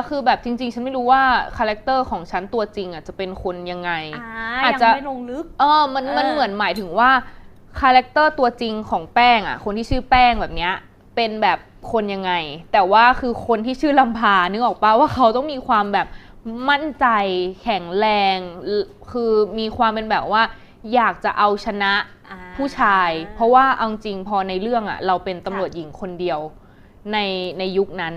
แล้วคือแบบจริง ๆ ฉันไม่รู้ว่าคาแรคเตอร์ของฉันตัวจริงอะจะเป็นคนยังไงอ่าอาจยังจะไม่ลงลึกเออมันเออมันเหมือนหมายถึงว่าคาแรคเตอร์ตัวจริงของแป้งอะ คนที่ชื่อแป้งแบบเนี้ยเป็นแบบคนยังไง แต่ว่าคือคนที่ชื่อลำพานึกออกปะว่าเขาต้องมีความแบบมั่นใจแข็งแรง คือมีความเป็นแบบว่า อยากจะเอาชนะอ่าผู้ชาย เพราะว่าเอาจริงพอในเรื่องอะ เราเป็นตำรวจหญิงคนเดียวในในยุคนั้น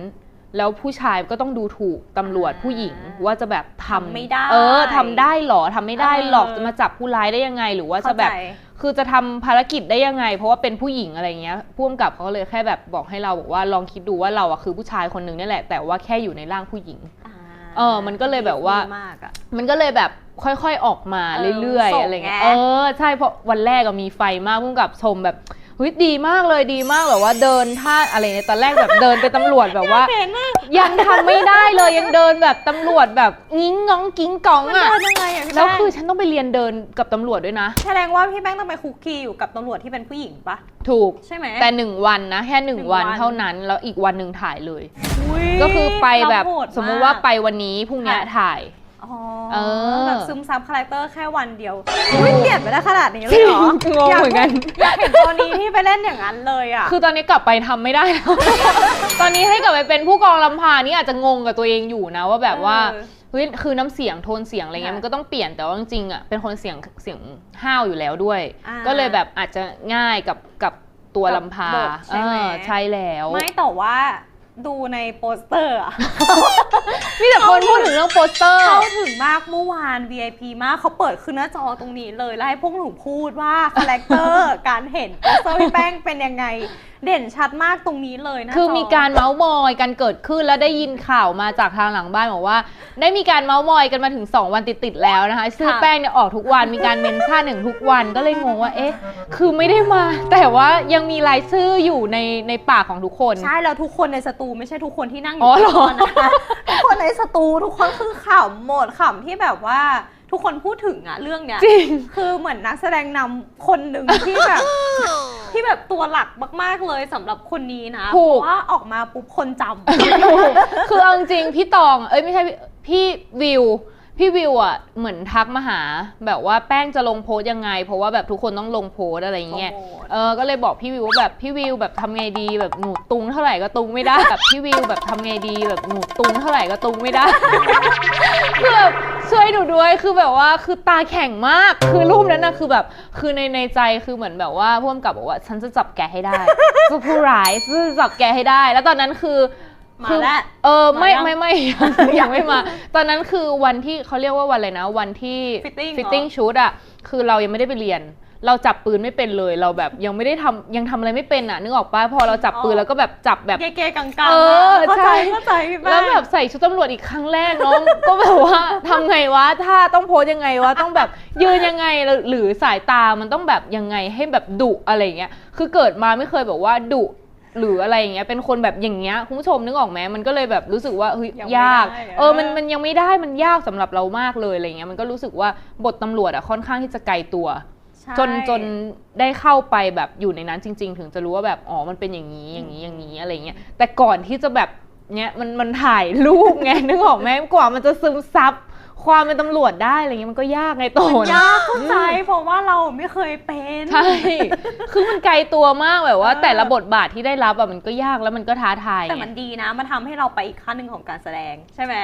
แล้วผู้ชายก็ต้องดูถูกตำรวจผู้หญิงว่าจะแบบทำทำไม่ได้ เออทำได้เหรอทำไม่ได้หรอกเออจะมาจับผู้ร้ายได้ยังไง หรือว่าจะเข้าแบบใจคือจะทำภารกิจได้ยังไง เพราะว่าเป็นผู้หญิงอะไรเงี้ยพ่วงกับเขาก็เลยแค่แบบบอกให้เราบอกว่าลองคิดดูว่าเราอะคือผู้ชายคนหนึ่งนี่แหละ แต่ว่าแค่อยู่ในร่างผู้หญิงาเออ มันก็เลยแบบว่าดีมากอะมันก็เลยแบบค่อยๆออกมาเออเรื่อยส่ๆงอะไรเงี้ยไงเออ ใช่ เพราะวันแรกก็มีไฟมากพ่วงกับชมแบบ เฮ้ยดีมากเลยดีมากแบบว่าเดินท่าอะไรเนี่ยตอนแรกแบบเดินไปนตำรวจแบบว่า เห็นอะยังทำไม่ได้เลยยังเดินแบบตำรวจแบบงิ้งง้องกิ้งก้องมันอะ เดินยังไงอะพี่แล้วแป้งคือฉันต้องไปเรียนเดินกับตำรวจด้วยนะ แสดงว่าพี่แป้งต้องไปคุกคีอยู่กับตำรวจที่เป็นผู้หญิงปะถูก ใช่ไหม แต่หนึ่งวันนะ แค่หนึ่งหนึ่งวันวันเท่านั้นแล้วอีกวันหนึ่งถ่ายเลยอุ๊ยก็คือไปแบบเราโหดสมมุติว่าากไปวันนี้พรุ่งเนี้ยค่ะ ถ่าย อ๋อเออ แบบซึมซับคาแรคเตอร์แค่วันเดียวอุ้ยเปลี่ยนไปได้ขนาดนี้เลยเหรอจริงงงเหมือนกัน อยากเห็นตัวนี้ที่ไปเล่นอย่างนั้นเลยอะ คือตอนนี้กลับไปทำไม่ได้แล้ว ตอนนี้ให้กลับไปเป็นผู้กองลำพานี่อาจจะงงกับตัวเองอยู่นะว่าแบบว่าเออเฮ้ยคือน้ำเสียงโทนเสียงอะไรเงี้ยค่ะมันก็ต้องเปลี่ยนแต่ว่าจริงๆอะเป็นคนเสียงเสียงห้าวอยู่แล้วด้วยอ่าก็เลยแบบอาจจะง่ายกับกับตัวลำพากับบทใช่ไหมเออใช่แล้ว ไม่แต่ว่าดูในโปสเตอร์อะมีแต่ คนพูดถึงเรื่องโปสเตอร์เข้าถึงมากเมื่อวาน VIP มากเขาเปิดขึ้นหน้าจอตรงนี้เลย แล้วให้พวกหนูพูดว่าคาแรคเตอร์การเห็นโปสเตอร์พี่แป้งเป็นยังไง เด่นชัดมากตรงนี้เลยนะคือมีการเมาส์มอยกันเกิดขึ้นแล้วได้ยินข่าวมาจากทางหลังบ้านบอกว่า ได้มีการเมาส์มอยกันมาถึง 2 วันติดๆแล้วนะคะชื่อแป้งเนี่ยออกทุกวันมีการเมนชั่นหนึ่งทุกวันก็เลยงงว่าเอ๊ะ คือไม่ได้มา แต่ว่ายังมีรายชื่ออยู่ในในปากของทุกคน ใช่แล้วทุกคนในสตูไม่ใช่ทุกคนที่นั่งออ๋ยู่อเหรอข้างนอกนะคะทุกคนในสตูทุกคนคือขำหมดขำที่แบบว่าทุกคนพูดถึงอะเรื่องเนี้ยจริงคือเหมือนนักแสดงนำคนหนึ่งที่แบบ ที่แบบตัวหลักมากๆเลยสำหรับคนนี้นะถูเพกราะว่าออกมาปุ๊บคนจำคือเอาจริงๆพี่ตอง เอ้ยไม่ใช่พี่พี่วิว พี่วิวอะเหมือนทักมาหา แบบว่าแป้งจะลงโพสต์ยังไง เพราะว่าแบบทุกคนต้องลงโพสต์อะไรอย่างเงี้ย โปรโมท เออ ก็เลยบอกพี่วิวว่าแบบพี่วิวแบบทำไงดีแบบหนูตุงเท่าไหร่ก็ตุงไม่ได้ แบบพี่วิวแบบทำไงดีแบบหนูตุงเท่าไหร่ก็ตุงไม่ได้ คือแบบ ช่วยหนูด้วยคือแบบว่าคือตาแข็งมากคือรูปนั้นนะคือแบบคือในในใจคือเหมือนแบบว่าพ่วงกับบอกว่า ฉันจะจับแกให้ได้จะผู้ร้ายฉันจะจับแกให้ได้ แล้วตอนนั้นคือมาคือแล้ว เออไม่มายังไม่ไม่ยังไม่มา ตอนนั้นคือวันที่เขาเรียกว่าวันอะไรนะ วันที่ Fitting ฟิตติ้งเหรอชุดอะคือเรายังไม่ได้ไปเรียน เราจับปืนไม่เป็นเลย เราแบบยังไม่ได้ทำยังทำอะไรไม่เป็นอะนึกออกปะพอเราจับปืนแล้วก็แบบจับแบบ เก๋ๆกังเอๆออะเข้าใช่ใจเข้าใจพี่แป้ง แล้วแบบใส่ชุดตำรวจอีกครั้งแรกน้อง ก็แบบว่าทำไงวะถ้าต้องโพสยังไงวะต้องแบบยืนยังไงหรือสายตามันต้องแบบยังไงให้แบบดุอะไรอย่างเงี้ยคือเกิดมาไม่เคยแบบว่าดุหรืออะไรอย่างเงี้ยเป็นคนแบบอย่างเงี้ยคุณผู้ชมนึกออกไหมมันก็เลยแบบรู้สึกว่าเฮ้ยยังไม่ยาก ได้อะเออมันมันยังไม่ได้มันยากสำหรับเรามากเลยอะไรเงี้ยมันก็รู้สึกว่าบทตำรวจอะค่อนข้างที่จะไกลตัว ใช่ จนจนได้เข้าไปแบบอยู่ในนั้นจริง ๆ ถึงจะรู้ว่าแบบอ๋อมันเป็นอย่างนี้อย่างนี้อย่างนี้อะไรเงี้ยแต่ก่อนที่จะแบบเนี้ยมันมันถ่ายรูปไง นึกออกไหมกว่ามันจะซึมซับความเป็นตำรวจได้อะไรเงี้ยมันก็ยากไงโตมันนะยากเข้าใจเพราะว่าเราไม่เคยเป็น ใช่ คือมันไกลตัวมากแบบว่าเออแต่ละบทบาทที่ได้รับอะมันก็ยากแล้วมันก็ท้าทายแต่ไง มันดีนะ มันทำให้เราไปอีกขั้นหนึ่งของการแสดงใช่ไหม